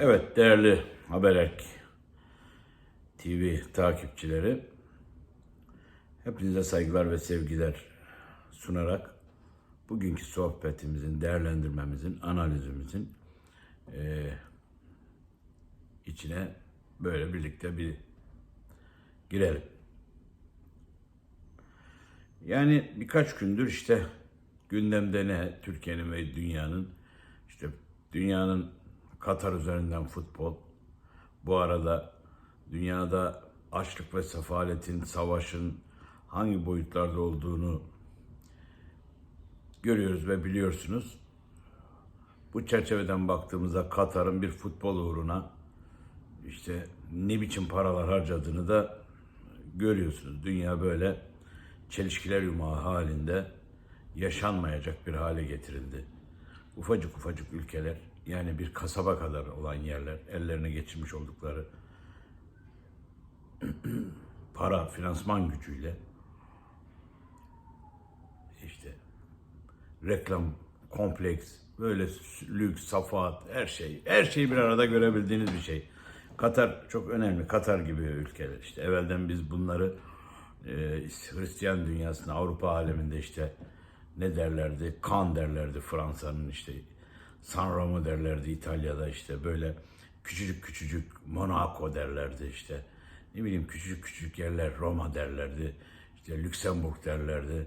Evet değerli Haberek TV takipçileri hepinize saygılar ve sevgiler sunarak bugünkü sohbetimizin, değerlendirmemizin, analizimizin eee, içine böyle birlikte bir girelim. Yani birkaç gündür işte gündemde ne Türkiye'nin ve dünyanın işte dünyanın Katar üzerinden futbol. Bu arada dünyada açlık ve sefaletin, savaşın hangi boyutlarda olduğunu görüyoruz ve biliyorsunuz. Bu çerçeveden baktığımızda Katar'ın bir futbol uğruna işte ne biçim paralar harcadığını da görüyorsunuz. Dünya böyle çelişkiler yumağı halinde yaşanmayacak bir hale getirildi. Ufacık ufacık ülkeler yani bir kasaba kadar olan yerler ellerine geçirmiş oldukları para, finansman gücüyle işte reklam, kompleks, böyle lüks, safat, her şey, her şeyi bir arada görebildiğiniz bir şey. Katar çok önemli. Katar gibi ülkeler işte. Evvelden biz bunları e, Hristiyan dünyasında, Avrupa aleminde işte ne derlerdi? Kan derlerdi Fransa'nın işte. San Remo derlerdi İtalya'da işte böyle küçücük küçücük Monaco derlerdi işte. Ne bileyim küçücük küçücük yerler Roma derlerdi. İşte Lüksemburg derlerdi.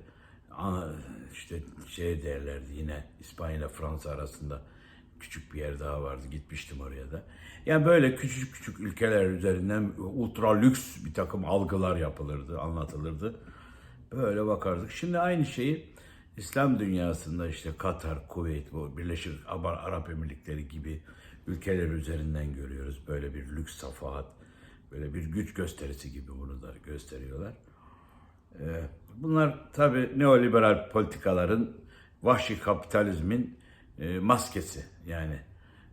İşte şey derlerdi yine İspanya ile Fransa arasında küçük bir yer daha vardı. Gitmiştim oraya da. Yani böyle küçücük küçük ülkeler üzerinden ultra lüks bir takım algılar yapılırdı, anlatılırdı. Böyle bakardık. Şimdi aynı şeyi İslam dünyasında işte Katar, Kuveyt, bu Birleşik Arap Emirlikleri gibi ülkeler üzerinden görüyoruz. Böyle bir lüks safahat, böyle bir güç gösterisi gibi bunu da gösteriyorlar. Ee, Bunlar tabii neoliberal politikaların, vahşi kapitalizmin e, maskesi. Yani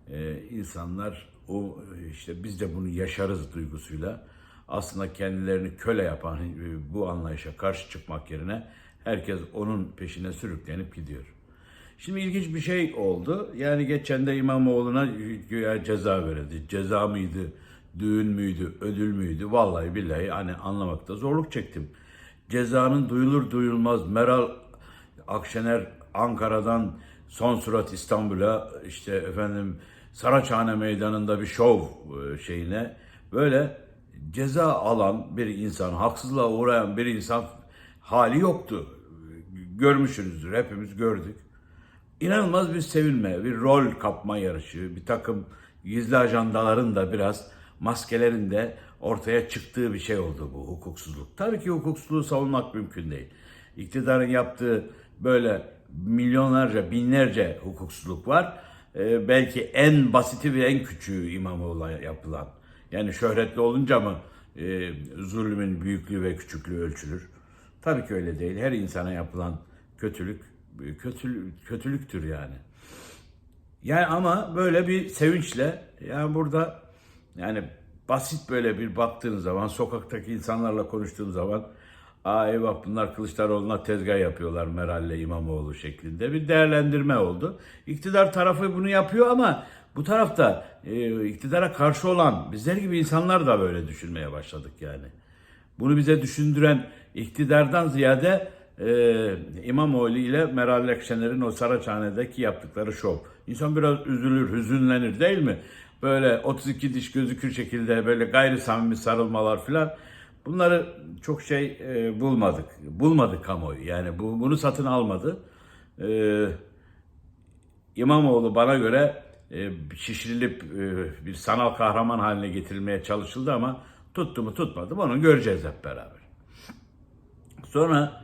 e, insanlar o işte biz de bunu yaşarız duygusuyla aslında kendilerini köle yapan e, bu anlayışa karşı çıkmak yerine herkes onun peşine sürüklenip gidiyor. Şimdi ilginç bir şey oldu. Yani geçen de İmamoğlu'na ceza verildi. Ceza mıydı, düğün müydü, ödül müydü? Vallahi billahi hani anlamakta zorluk çektim. Cezanın duyulur duyulmaz Meral Akşener Ankara'dan son surat İstanbul'a işte efendim Saraçhane Meydanı'nda bir şov e, şeyine böyle ceza alan bir insan, haksızlığa uğrayan bir insan hali yoktu. Görmüşsünüzdür, hepimiz gördük. İnanılmaz bir sevilme, bir rol kapma yarışı, bir takım gizli ajandaların da biraz maskelerin de ortaya çıktığı bir şey oldu bu hukuksuzluk. Tabii ki hukuksuzluğu savunmak mümkün değil. İktidarın yaptığı böyle milyonlarca, binlerce hukuksuzluk var. Ee, belki en basiti ve en küçüğü İmamoğlu'na yapılan. Yani şöhretli olunca mı e, zulmün büyüklüğü ve küçüklüğü ölçülür? Tabii ki öyle değil. Her insana yapılan kötülük kötülük, kötülüktür yani. Yani ama böyle bir sevinçle yani burada yani basit böyle bir baktığın zaman sokaktaki insanlarla konuştuğun zaman Aa eyvah bunlar Kılıçdaroğlu'na tezgah yapıyorlar Meral'le İmamoğlu şeklinde bir değerlendirme oldu. İktidar tarafı bunu yapıyor ama bu tarafta e, iktidara karşı olan bizler gibi insanlar da böyle düşünmeye başladık yani. Bunu bize düşündüren iktidardan ziyade e, İmamoğlu ile Meral Akşener'in o Saraçhane'deki yaptıkları şov. İnsan biraz üzülür, hüzünlenir değil mi? Böyle 32 diş gözükür şekilde böyle gayri samimi sarılmalar filan. Bunları çok şey e, bulmadık. Bulmadık kamuoyu. Yani bu, bunu satın almadı. E, İmamoğlu bana göre e, şişirilip e, bir sanal kahraman haline getirilmeye çalışıldı ama tuttu mu tutmadı mı onu göreceğiz hep beraber. Sonra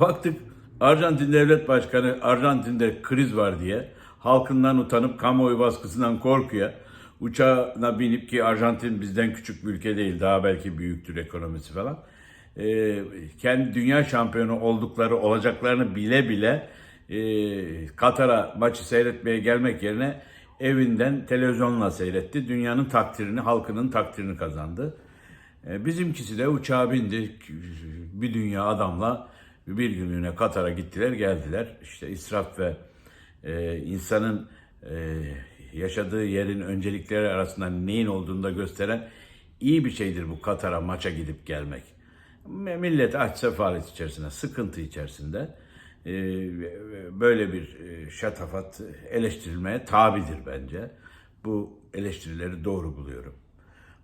baktık Arjantin Devlet Başkanı Arjantin'de kriz var diye halkından utanıp kamuoyu baskısından korkuyor. Uçağına binip ki Arjantin bizden küçük bir ülke değil daha belki büyüktür ekonomisi falan. Ee, kendi dünya şampiyonu oldukları olacaklarını bile bile e, Katar'a maçı seyretmeye gelmek yerine evinden televizyonla seyretti. Dünyanın takdirini, halkının takdirini kazandı. E, Bizimkisi de uçağa bindi. Bir dünya adamla bir günlüğüne Katar'a gittiler geldiler. İşte israf ve e, insanın e, yaşadığı yerin öncelikleri arasında neyin olduğunu da gösteren iyi bir şeydir bu Katar'a maça gidip gelmek. Millet aç sefalet içerisinde, sıkıntı içerisinde e, böyle bir e, şatafat eleştirilmeye tabidir bence. Bu eleştirileri doğru buluyorum.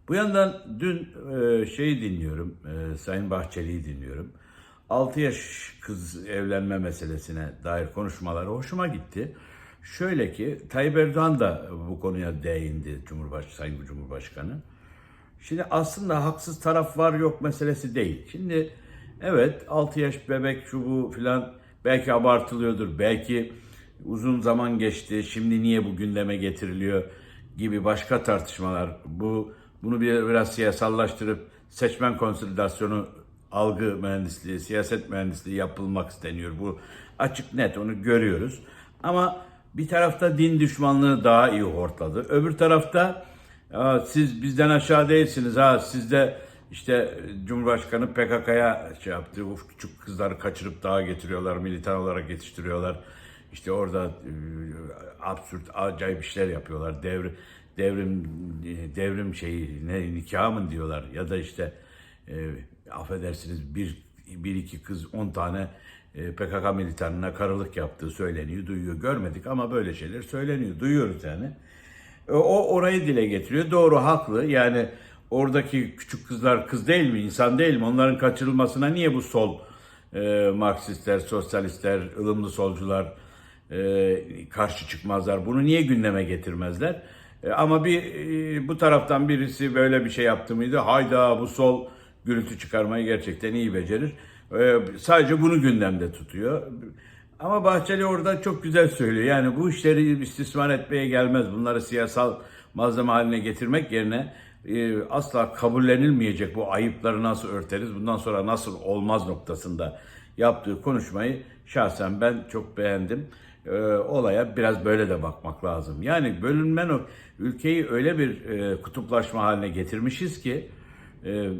Bu yandan dün e, şeyi dinliyorum, e, Sayın Bahçeli'yi dinliyorum. 6 yaş kız evlenme meselesine dair konuşmaları hoşuma gitti. Şöyle ki Tayyip Erdoğan da bu konuya değindi Cumhurbaş Sayın Cumhurbaşkanı. Şimdi aslında haksız taraf var yok meselesi değil. Şimdi evet 6 yaş bebek şu bu filan belki abartılıyordur. Belki uzun zaman geçti. Şimdi niye bu gündeme getiriliyor gibi başka tartışmalar. Bu bunu bir, biraz siyasallaştırıp seçmen konsolidasyonu algı mühendisliği, siyaset mühendisliği yapılmak isteniyor. Bu açık net onu görüyoruz. Ama bir tarafta din düşmanlığı daha iyi hortladı. Öbür tarafta siz bizden aşağı değilsiniz ha siz de işte Cumhurbaşkanı PKK'ya şey yaptı. O küçük kızları kaçırıp dağa getiriyorlar, militan olarak yetiştiriyorlar. İşte orada e, absürt, acayip işler yapıyorlar. Devrim, devrim, devrim şeyi, ne nikah mı diyorlar ya da işte e, affedersiniz bir, bir iki kız on tane e, PKK militanına karılık yaptığı söyleniyor, duyuyor. Görmedik ama böyle şeyler söyleniyor, duyuyoruz yani. E, O orayı dile getiriyor. Doğru, haklı. Yani oradaki küçük kızlar kız değil mi, insan değil mi? Onların kaçırılmasına niye bu sol e, Marksistler, sosyalistler, ılımlı solcular e, karşı çıkmazlar? Bunu niye gündeme getirmezler? E, ama bir e, bu taraftan birisi böyle bir şey yaptı mıydı? Hayda bu sol gürültü çıkarmayı gerçekten iyi becerir. E, sadece bunu gündemde tutuyor. Ama Bahçeli orada çok güzel söylüyor. Yani bu işleri istismar etmeye gelmez. Bunları siyasal malzeme haline getirmek yerine asla kabullenilmeyecek bu ayıpları nasıl örteriz, bundan sonra nasıl olmaz noktasında yaptığı konuşmayı şahsen ben çok beğendim. E, olaya biraz böyle de bakmak lazım. Yani bölünmen o ülkeyi öyle bir e, kutuplaşma haline getirmişiz ki e,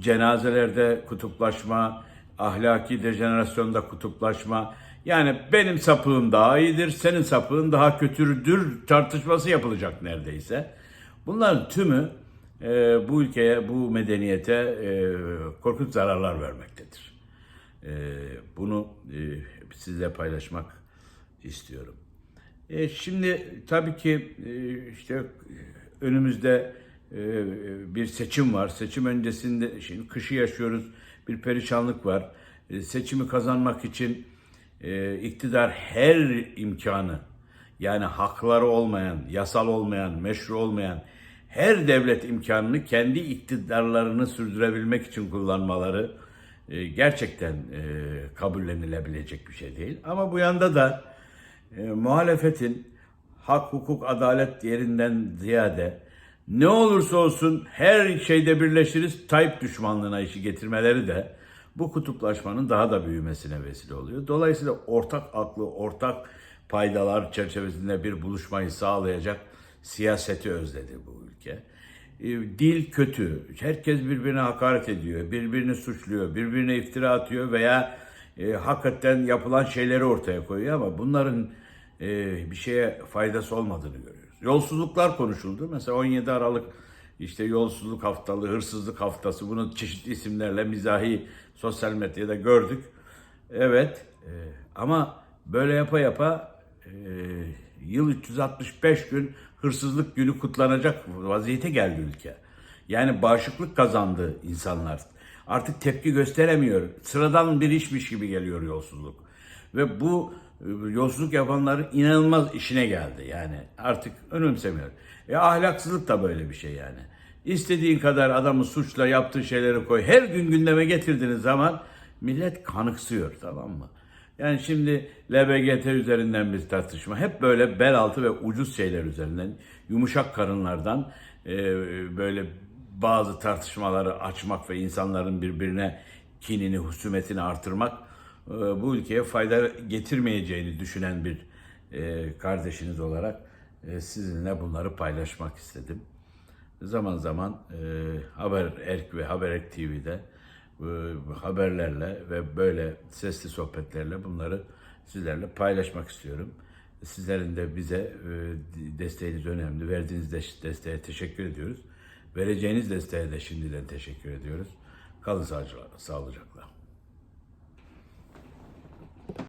cenazelerde kutuplaşma, ahlaki dejenerasyonda kutuplaşma, yani benim sapığım daha iyidir, senin sapığın daha kötüdür tartışması yapılacak neredeyse. Bunların tümü e, bu ülkeye, bu medeniyete e, korkunç zararlar vermektedir. E, bunu e, sizle paylaşmak istiyorum. E, şimdi tabii ki e, işte önümüzde e, bir seçim var. Seçim öncesinde şimdi kışı yaşıyoruz. Bir perişanlık var. E, seçimi kazanmak için e, iktidar her imkanı yani hakları olmayan, yasal olmayan, meşru olmayan her devlet imkanını kendi iktidarlarını sürdürebilmek için kullanmaları e, gerçekten e, kabullenilebilecek bir şey değil. Ama bu yanda da e, muhalefetin hak, hukuk, adalet yerinden ziyade ne olursa olsun her şeyde birleşiriz Tayyip düşmanlığına işi getirmeleri de bu kutuplaşmanın daha da büyümesine vesile oluyor. Dolayısıyla ortak aklı, ortak paydalar çerçevesinde bir buluşmayı sağlayacak siyaseti özledi bu ülke. E, Dil kötü. Herkes birbirine hakaret ediyor, birbirini suçluyor, birbirine iftira atıyor veya e, hakikaten yapılan şeyleri ortaya koyuyor ama bunların e, bir şeye faydası olmadığını görüyoruz. Yolsuzluklar konuşuldu. Mesela 17 Aralık işte yolsuzluk haftalığı, hırsızlık haftası bunu çeşitli isimlerle mizahi sosyal medyada gördük. Evet e, ama böyle yapa yapa e, yıl 365 gün hırsızlık günü kutlanacak vaziyete geldi ülke. Yani bağışıklık kazandı insanlar. Artık tepki gösteremiyor. Sıradan bir işmiş gibi geliyor yolsuzluk. Ve bu yolsuzluk yapanların inanılmaz işine geldi. Yani artık önemsemiyor. E ahlaksızlık da böyle bir şey yani. İstediğin kadar adamı suçla yaptığı şeyleri koy. Her gün gündeme getirdiğiniz zaman millet kanıksıyor tamam mı? Yani şimdi LBGT üzerinden bir tartışma. Hep böyle bel altı ve ucuz şeyler üzerinden, yumuşak karınlardan e, böyle bazı tartışmaları açmak ve insanların birbirine kinini, husumetini artırmak bu ülkeye fayda getirmeyeceğini düşünen bir e, kardeşiniz olarak e, sizinle bunları paylaşmak istedim. Zaman zaman e, Haber Erk ve Haber Erk TV'de e, haberlerle ve böyle sesli sohbetlerle bunları sizlerle paylaşmak istiyorum. Sizlerin de bize e, desteğiniz önemli. Verdiğiniz de- desteğe teşekkür ediyoruz. Vereceğiniz desteğe de şimdiden teşekkür ediyoruz. Kalın sağlıcakla.